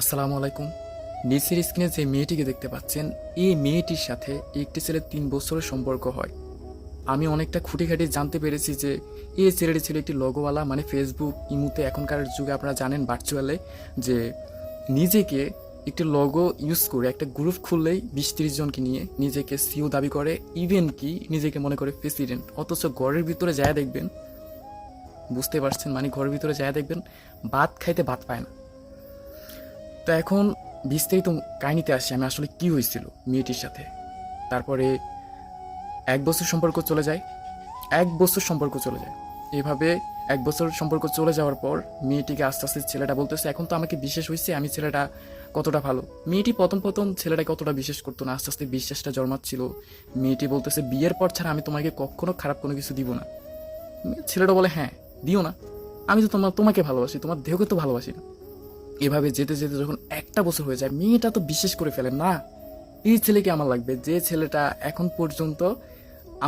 আসসালামু আলাইকুম। নিচের স্ক্রিনে যে মেয়েটিকে দেখতে পাচ্ছেন, এই মেয়েটির সাথে একটি ছেলের তিন বছরের সম্পর্ক হয়। আমি অনেকটা খুঁটি খাটি জানতে পেরেছি যে এই ছেলেটি ছিল একটি লগোওয়ালা মানে ফেসবুক, ইমুতে এখনকার যুগে আপনারা জানেন ভার্চুয়ালে যে নিজেকে একটি লগো ইউজ করে একটা গ্রুপ খুললেই বিশ তিরিশ জনকে নিয়ে নিজেকে সিও দাবি করে ইভেন কি নিজেকে মনে করে প্রেসিডেন্ট অথচ ঘরের ভিতরে যায় দেখবেন, বুঝতে পারছেন মানে ঘরের ভিতরে যায় দেখবেন, ভাত খাইতে ভাত পায় না। তো এখন বিস্তারিত কাহিনীতে আসি। আমি আসলে কি হয়েছিল মেয়েটির সাথে? তারপরে এক বছর সম্পর্ক চলে যায়। এক বছর সম্পর্ক চলে যায়। এভাবে এক বছর সম্পর্ক চলে যাওয়ার পর মেয়েটিকে আস্তে আস্তে ছেলেটা বলতেছে, এখন তো আমাকে বিশেষ হয়েছে আমি ছেলেটা কতটা ভালো। মেয়েটি প্রথম প্রথম ছেলেটাকে কতটা বিশ্বাস করতো না, আস্তে আস্তে বিশ্বাসটা জন্মাচ্ছিল। মেয়েটি বলতেছে, বিয়ের পর ছাড়া আমি তোমাকে কখনো খারাপ কোনো কিছু দিব না। ছেলেটা বলে হ্যাঁ দিও না। আমি তো তোমার তোমাকে ভালোবাসি, তোমার দেহকে তো ভালোবাসি না। এভাবে যেতে যেতে যখন একটা বছর হয়ে যায়, মেয়েটা তো বিশেষ করে ফেলে, না? এই ছেলেকে আমার লাগবে। যে ছেলেটা এখন পর্যন্ত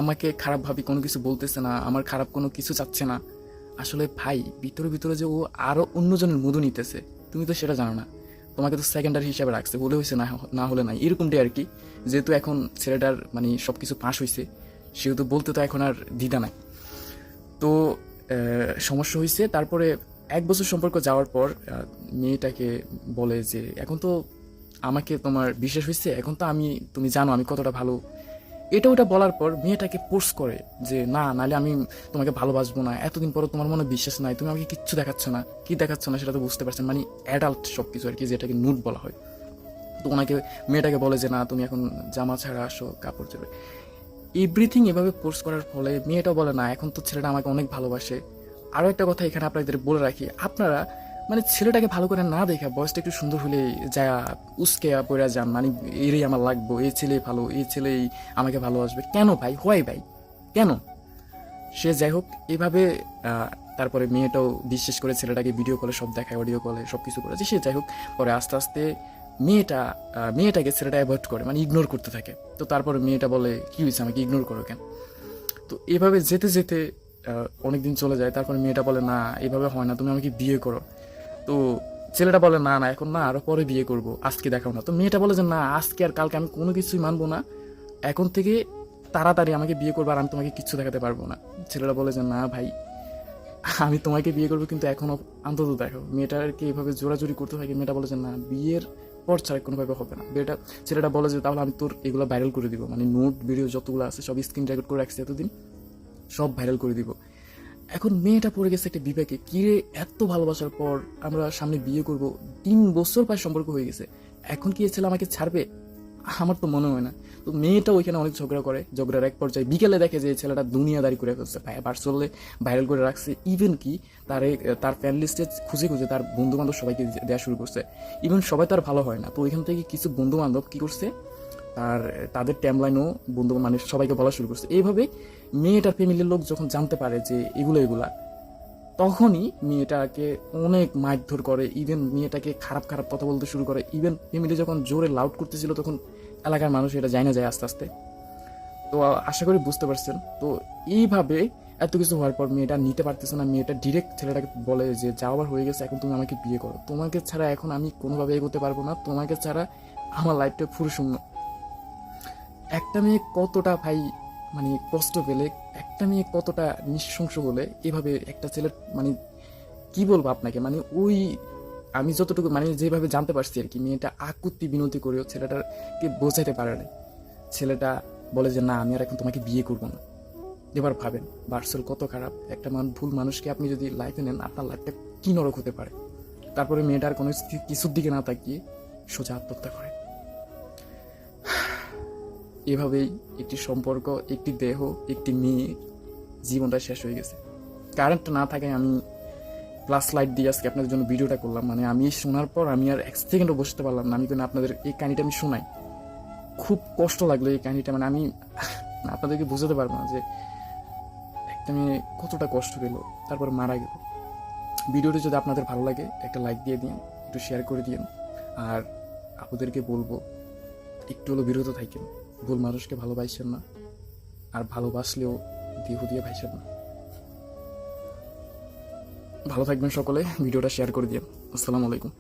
আমাকে খারাপভাবে কোনো কিছু বলতেছে না, আমার খারাপ কোনো কিছু চাচ্ছে না। আসলে ভাই, ভিতরে ভিতরে যে ও আরও অন্যজনের মধু নিতেছে, তুমি তো সেটা জানো না। তোমাকে তো সেকেন্ডারি হিসাবে রাখছে হলে হয়েছে না না হলে নাই। এরকমটাই আর কি। যেহেতু এখন ছেলেটার মানে সব কিছু পাশ হয়েছে সেহেতু বলতে তো এখন আর দ্বিধা নাই। তো সমস্যা হয়েছে তারপরে এক বছর সম্পর্ক যাওয়ার পর মেয়েটাকে বলে যে, এখন তো আমাকে তোমার বিশ্বাস হয়েছে, এখন তো আমি, তুমি জানো আমি কতটা ভালো। এটা ওটা বলার পর মেয়েটাকে পোর্স করে যে, না নালে আমি তোমাকে ভালোবাসবো না। এতদিন পর তোমার মনে বিশ্বাস নাই, তুমি আমাকে কিচ্ছু দেখাচ্ছ না। কি দেখাচ্ছ না সেটা তো বুঝতে পারছেন মানে অ্যাডাল্ট সব কিছু আর কি, যেটাকে নুট বলা হয়। তো ওনাকে, মেয়েটাকে বলে যে, না, তুমি এখন জামা ছাড়া আসো, কাপড় চড়বে এভরিথিং এভাবে পোর্স করার ফলে মেয়েটা বলে, না, এখন তো ছেলেটা আমাকে অনেক ভালোবাসে। আরও একটা কথা এখানে আপনাদের বলে রাখি। আপনারা মানে ছেলেটাকে ভালো করে না দেখে বয়সটা একটু সুন্দর হলে যা উস্কে পড়া যান মানে এরই আমার লাগবো, এই ছেলে ভালো, এই ছেলেই আমাকে ভালোবাসবে কেন ভাই? হয় ভাই। কেন? সে যাই হোক, এভাবে তারপরে মেয়েটাও বিশ্বাস করে ছেলেটাকে ভিডিও কলে সব দেখায় অডিও কলে সব কিছু করেছে। সে যাই হোক, পরে আস্তে আস্তে মেয়েটা মেয়েটাকে ছেলেটা অ্যাভয়েড করে মানে ইগনোর করতে থাকে। তো তারপরে মেয়েটা বলে, কি হয়েছে আমাকে ইগনোর করো কেন? তো এভাবে যেতে যেতে অনেক দিন চলে যায়, তারপরে মেয়েটা বলে, না, এভাবে হয় না, তুমি আমাকে বিয়ে করো। তো ছেলেটা বলে, না না, এখন না, আরও পরে বিয়ে করব, আজকে দেখাও না। তো মেয়েটা বলে যে, না, আজকে আর কালকে আমি কোনো কিছুই মানবো না। এখন থেকে তাড়াতাড়ি আমাকে বিয়ে করব আর আমি তোমাকে কিচ্ছু দেখাতে পারব না। ছেলেটা বলে যে, না, ভাই, আমি তোমাকে বিয়ে করব, কিন্তু এখনও অন্তত দেখো মেয়েটাকে এইভাবে জোরাজুরি করতে থাকে, মেয়েটা বলে যে, না, বিয়ের পর ছাড়া কোনোভাবে হবে না। বিয়েটা ছেলেটা বলে যে, তাহলে আমি তোর এগুলো ভাইরাল করে দিব। মানে নোট, ভিডিও যতগুলো আছে, সব স্ক্রিন রেকর্ড করে রাখছি এতদিন। সব ভাইরাল করে দিব। এখন মেয়েটা পড়ে গেছে একটা বিবেকে কিরে এত ভালোবাসার পর আমরা সামনে বিয়ে করব? তিন বছর প্রায় সম্পর্ক হয়ে গেছে। এখন কি ছেলে আমাকে ছাড়বে? আমার তো মনে হয় না। তো মেয়েটা ওইখানে অনেক ঝগড়া করে। ঝগড়ার এক পর্যায়ে বিকেলে দেখে যে ছেলেটা দুনিয়াদারি করে ফেলছে। ভার্চুয়ালে ভাইরাল করে রাখছে। ইভেন কি তার তার ফ্যান লিস্টে খুঁজে খুঁজে তার বন্ধু বান্ধব সবাইকে দেওয়া শুরু করছে। ইভেন সবাই তার ভালো হয় না। তো ওইখান থেকে কিছু বন্ধু বান্ধব কি করছে? তার তাদের ট্যামলাইনও বন্ধু মানে সবাইকে বলা শুরু করছে। এইভাবে মেয়েটার ফ্যামিলির লোক যখন জানতে পারে যে এগুলো এগুলা, তখনই মেয়েটাকে অনেক মারধর করে ইভেন মেয়েটাকে খারাপ খারাপ কথা বলতে শুরু করে। ইভেন ফ্যামিলি যখন জোরে লাউড করতেছিল, তখন এলাকার মানুষ এটা জানা যায় আস্তে আস্তে। তো আশা করি বুঝতে পারছেন। তো এইভাবে এত কিছু হওয়ার পর মেয়েটা নিতে পারতেছে না। মেয়েটা ডিরেক্ট ছেলেটাকে বলে যে যাওয়ার হয়ে গেছে, এখন তুমি আমাকে বিয়ে করো। তোমাকে ছাড়া এখন আমি কোনোভাবে এগোতে পারব না। তোমাকে ছাড়া আমার লাইফটা পুরো একটা মেয়ে কতটা ভাই মানে কষ্ট পেলে, একটা মেয়ে কতটা নিঃশংস হলে এভাবে একটা ছেলের মানে কি বলব আপনাকে? মানে ওই আমি যতটুকু মানে যেভাবে জানতে পারছি আর কি, মেয়েটা আকুতি বিনতি করেও ছেলেটাকে বোঝাতে পারে না ছেলেটা বলে যে, না, আমি আর এখন তোমাকে বিয়ে করব না। এবার ভাবেন, বার্সেল কত খারাপ। একটা মান, ভুল মানুষকে আপনি যদি লাইফে নেন, আপনার লাইফটা কি নরক হতে পারে? তারপরে মেয়েটার কোনো কিছুর দিকে না তাকিয়ে সোজা আত্মহত্যা করে। এভাবেই একটি সম্পর্ক, একটি দেহ, একটি মেয়ে জীবনটা শেষ হয়ে গেছে। কারেন্ট না থাকায় আমি প্লাস লাইট দিয়ে আজকে আপনাদের জন্য ভিডিওটা করলাম। মানে আমি শোনার পর আমি আর এক সেকেন্ডও বসতে পারলাম না। আমি কিন্তু আপনাদের এই কাহিনিটা আমি শোনাই। খুব কষ্ট লাগল এই কাহিনিটা। মানে আমি আপনাদেরকে বোঝাতে পারব না যে একটা মেয়ে কতটা কষ্ট পেল, তারপর মারা গেল। ভিডিওটি যদি আপনাদের ভালো লাগে, একটা লাইক দিয়ে দিন, একটু শেয়ার করে দিন। আর আপনাদেরকে বলব, একটু হলো বিরত থাকেন। ভুল মানুষকে ভালোবাসেন না, আর ভালোবাসলেও দিহু দিয়ে ভাইছেন না। ভালো থাকবেন সকলে, ভিডিওটা শেয়ার করে দিন আসসালামু আলাইকুম।